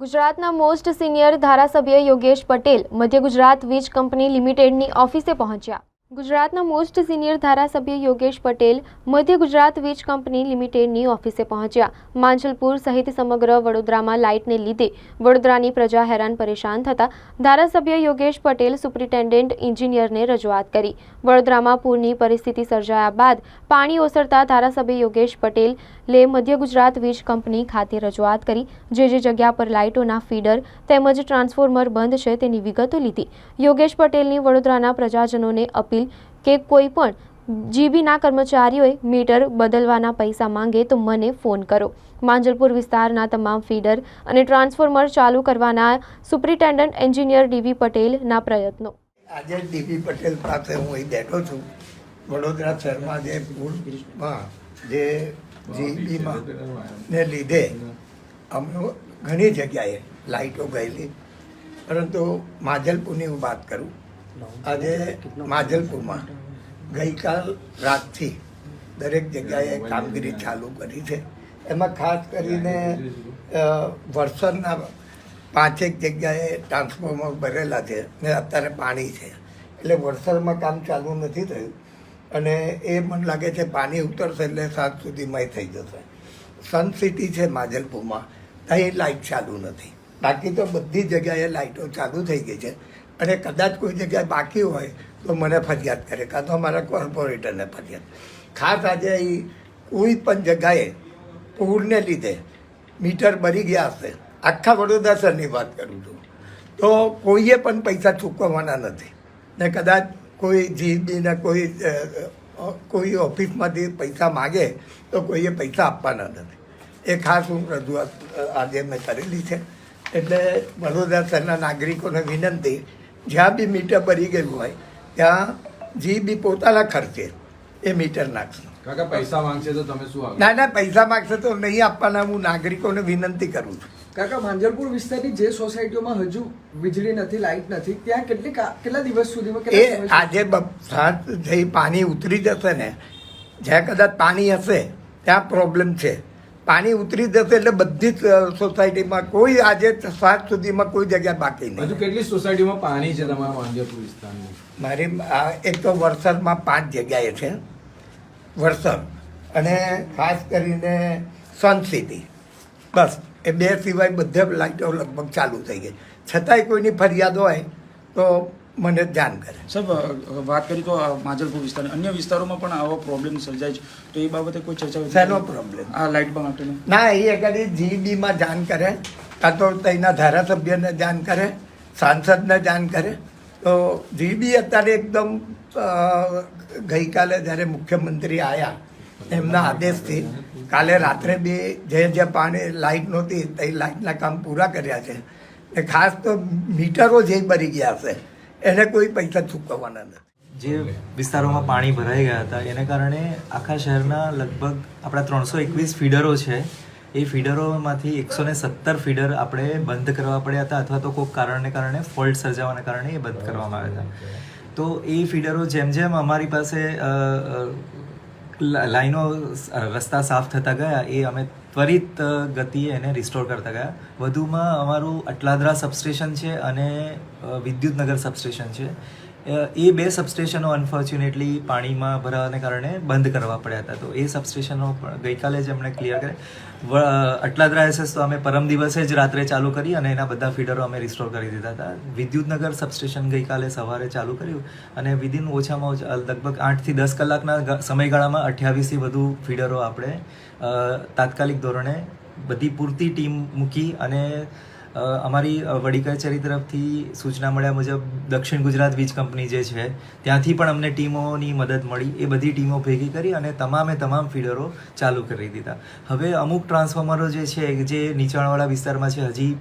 ગુજરાતના most senior ધારાસભ્ય યોગેશ પટેલ મધ્ય ગુજરાત વીજ કંપની લિમિટેડની ઓફિસે પહોંચ્યા. ગુજરાતના મોસ્ટ સિનિયર ધારાસભ્ય યોગેશ પટેલ મધ્ય ગુજરાત વીજ કંપની લિમિટેડની ઓફિસે પહોંચ્યા. માંજલપુર સહિત સમગ્ર વડોદરામાં લાઇટને લીધે વડોદરાની પ્રજા હેરાન પરેશાન થતા ધારાસભ્ય યોગેશ પટેલ સુપ્રિન્ટેન્ડન્ટ ઇન્જિનિયરને રજૂઆત કરી. વડોદરામાં પૂરની પરિસ્થિતિ સર્જાયા બાદ પાણી ઓસરતા ધારાસભ્ય યોગેશ પટેલ લે મધ્ય ગુજરાત વીજ કંપની ખાતે રજૂઆત કરી જે જે જગ્યા પર લાઇટોના ફીડર તેમજ ટ્રાન્સફોર્મર બંધ છે તેની વિગતો લીધી. યોગેશ પટેલની વડોદરાના પ્રજાજનોને અપીલ કે કોઈ પણ જીબીના કર્મચારીઓએ મીટર બદલવાના પૈસા માંગે તો મને ફોન કરો. માંજલપુર વિસ્તારના તમામ ફીડર અને ટ્રાન્સફોર્મર ચાલુ કરવાના સુપ્રિન્ટેન્ડન્ટ એન્જિનિયર ડીવી પટેલના પ્રયત્નો. આજે ડીવી પટેલ પાસે હું અહીં બેઠો છું. વડોદરા શહેરમાં જે પૂરમાં જે ને લીધે. અમે ઘણી જગ્યાએ લાઇટો ગયેલી. પરંતુ માજલપુરની હું વાત કરું આજે માજલપુરમાં ગઈકાલ રાતથી દરેક જગ્યાએ કામગીરી ચાલુ કરી છે. એમાં ખાસ કરીને વરસાદના પાંચેક જગ્યાએ ટ્રાન્સફોર્મર ભરેલા છે ને અત્યારે પાણી છે. એટલે વરસાદમાં કામ ચાલુ નથી થયું. અને એ મને લાગે છે પાણી ઉતરશે એટલે સાત સુધીમાં એ થઈ જશે. સન સિટી છે માજલપુરમાં. ત્યાં લાઇટ ચાલુ નથી. બાકી તો બધી જગ્યાએ લાઇટો ચાલુ થઈ ગઈ છે. અને કદાચ કોઈ જગ્યાએ બાકી હોય તો મને ફરિયાદ કરે કાં તો અમારા કોર્પોરેટરને ફરિયાદ. ખાસ આજે અહીં કોઈ પણ જગ્યાએ પૂરને લીધે મીટર બળી ગયા હશે. આખા વડોદરા શહેરની વાત કરું છું. તો કોઈએ પણ પૈસા ચૂકવવાના નથી. ને કદાચ કોઈ જીબીને કોઈ કોઈ ઓફિસમાંથી પૈસા માગે તો કોઈએ પૈસા આપવાના નથી. એ ખાસ હું રજૂઆત આજે મેં કરેલી છે. એટલે વડોદરા શહેરના નાગરિકોને વિનંતી જ્યાં બી મીટર ભરી ગયું હોય ત્યાં જી બી પોતાના ખર્ચે એ મીટર નાખશે. કાકા પૈસા માંગશે તો તમે શું ના ના પૈસા માંગશે તો નહીં આપવાના હું નાગરિકોને વિનંતી કરું છું. કાકા માંજલપુર વિસ્તારની જે સોસાયટીઓમાં હજુ વીજળી નથી લાઇટ નથી ત્યાં કેટલી કેટલા દિવસ સુધીમાં એ? આજે બ- સાંજ થઈ પાણી ઉતરી જશે ને જ્યાં કદાચ પાણી હશે ત્યાં પ્રોબ્લેમ છે. પાણી ઉતરી જશે એટલે બધી જ સોસાયટીમાં કોઈ આજે સાંજ સુધીમાં કોઈ જગ્યા બાકી નહીં. હજુ કેટલી સોસાયટીમાં પાણી છે તમારા માંજલપુર વિસ્તારની મારી આ એક તો વરસાદમાં પાંચ જગ્યાએ છે વરસાદ. અને ખાસ કરીને સનસિટી બસ. એ બે સિવાય બધે લાઇટો લગભગ ચાલુ થઈ ગઈ. છતાંય કોઈની ફરિયાદ હોય તો મને ધ્યાન કરે. સાહેબ વાત કરી તો માજલપુર વિસ્તાર અન્ય વિસ્તારોમાં પણ આવો પ્રોબ્લેમ સર્જાય છે. તો એ બાબતે કોઈ ચર્ચા? શેનો પ્રોબ્લેમ આ લાઇટ માટેનો? ના એ આગળ જીબીમાં જાણ કરે. કાં તો તેના ધારાસભ્યને જાણ કરે સાંસદને જાણ કરે. તો જીબી અત્યારે એકદમ ગઈકાલે જ્યારે મુખ્યમંત્રી આવ્યા એમના આદેશથી કાલે રાત્રે બી જે જે પાણી લાઇટ નહોતી, તે લાઇટના કામ પૂરા કર્યા છે. ને ખાસ તો મીટરો જે ભરી ગયા હશે એને કોઈ પૈસા ચૂકવવાના નથી. જે વિસ્તારોમાં પાણી ભરાઈ ગયા હતા, એને કારણે આખા શહેરના લગભગ આપણા ત્રણસો એકવીસ ફીડરો છે. એ ફીડરોમાંથી એકસો ને સત્તર ફીડર આપણે બંધ કરવા પડ્યા હતા, અથવા તો કોઈક કારણને કારણે ફોલ્ટ સર્જાવાના કારણે એ બંધ કરવામાં આવ્યા હતા. તો એ ફીડરો જેમ જેમ અમારી પાસે લાઈનો રસ્તા સાફ થતા ગયા. એ અમે ત્વરિત ગતિએ એને રિસ્ટોર કરતા ગયા. વધુમાં અમારું અટલાદરા સબસ્ટેશન છે અને વિદ્યુતનગર સબસ્ટેશન છે. એ બે સબસ્ટેશનો અનફોર્ચ્યુનેટલી પાણીમાં ભરાવાને કારણે બંધ કરવા પડ્યા હતા. તો એ સબસ્ટેશનો પણ ગઈકાલે જ એમણે ક્લિયર કરે અટલાદરા એસએસ તો અમે પરમ દિવસે જ રાત્રે ચાલુ કરી અને એના બધા ફીડરો અમે રિસ્ટોર કરી દીધા હતા. વિદ્યુતનગર સબસ્ટેશન ગઈકાલે સવારે ચાલુ કર્યું અને વિધિન ઓછામાં ઓછા લગભગ આઠથી દસ કલાકના સમયગાળામાં અઠ્યાવીસથી વધુ ફીડરો આપણે તાત્કાલિક ધોરણે બધી પૂરતી ટીમ મૂકી અને અમારી વડી કચેરી તરફથી સૂચના મળ્યા મુજબ દક્ષિણ ગુજરાત વીજ કંપની જે છે, ત્યાંથી પણ અમને ટીમોની મદદ મળી. એ બધી ટીમો ભેગી કરી અને તમામે તમામ ફીડરો ચાલુ કરી દીધા. હવે અમુક ટ્રાન્સફોર્મરો જે છે, જે નીચાણવાળા વિસ્તારમાં છે, હજી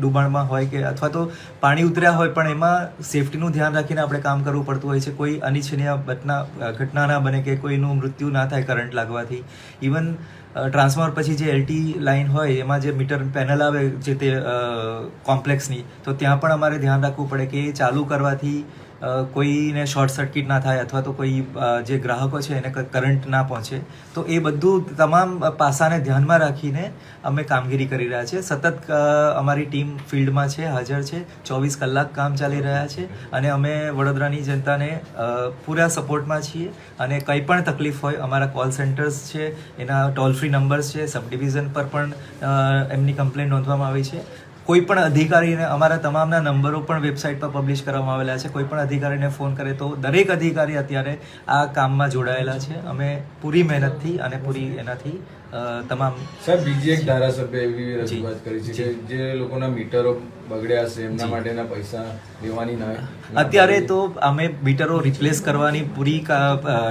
ડૂબાણમાં હોય કે અથવા તો પાણી ઉતર્યા હોય પણ એમાં સેફટીનું ધ્યાન રાખીને આપણે કામ કરવું પડતું હોય છે. કોઈ અનિચ્છનીય ઘટના ઘટના ના બને કે કોઈનું મૃત્યુ ના થાય કરંટ લાગવાથી. ઇવન ટ્રાન્સફોર્મર પછી જે એલટી લાઇન હોય, એમાં જે મીટર પેનલ આવે જે તે કોમ્પ્લેક્સની, તો ત્યાં પણ અમારે ધ્યાન રાખવું પડે કે એ ચાલુ કરવાથી કોઈને શોર્ટ સર્કિટ ના થાય અથવા તો કોઈ જે ગ્રાહકો છે એને કરંટ ના પહોંચે, તો એ બધું તમામ પાસાને ધ્યાનમાં રાખીને અમે કામગીરી કરી રહ્યા છે સતત અમારી ટીમ ફિલ્ડમાં છે, હાજર છે, ચોવીસ કલાક કામ ચાલી રહ્યા છે અને અમે વડોદરાની જનતાને પૂરા સપોર્ટમાં છીએ અને કંઈ પણ તકલીફ હોય, અમારા કોલ સેન્ટર્સ છે, એના ટોલ ફ્રી નંબર્સ છે, સબ ડિવિઝન પર પણ એમની કમ્પ્લેન નોંધવામાં આવી છે. કોઈ પણ અધિકારીને અમારા તમામના નંબરો પણ વેબસાઇટ પર પબ્લિશ કરવામાં આવેલા છે. કોઈ પણ અધિકારીને ફોન કરે તો દરેક અધિકારી અત્યારે આ કામમાં જોડાયેલા છે. અમે પૂરી મહેનતથી અને પૂરી એનાથી તમામ સાહેબ બીજી એક ધારાસભ્ય એવી રજૂઆત કરી છે કે જે લોકોના મીટરો બગડ્યા છે એમના માટેના પૈસા લેવાની ના અત્યારે તો અમે મીટરો રિપ્લેસ કરવાની પૂરી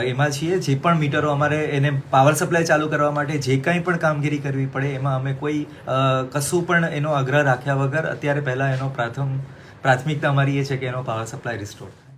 એમાં છીએ. જે પણ મીટરો અમારે એને પાવર સપ્લાય ચાલુ કરવા માટે જે કંઈ પણ કામગીરી કરવી પડે એમાં અમે કોઈ કશું પણ એનો આગ્રહ રાખ્યા વગર અત્યારે પહેલાં એનો પ્રાથમ પ્રાથમિકતા અમારી એ છે કે એનો પાવર સપ્લાય રિસ્ટોર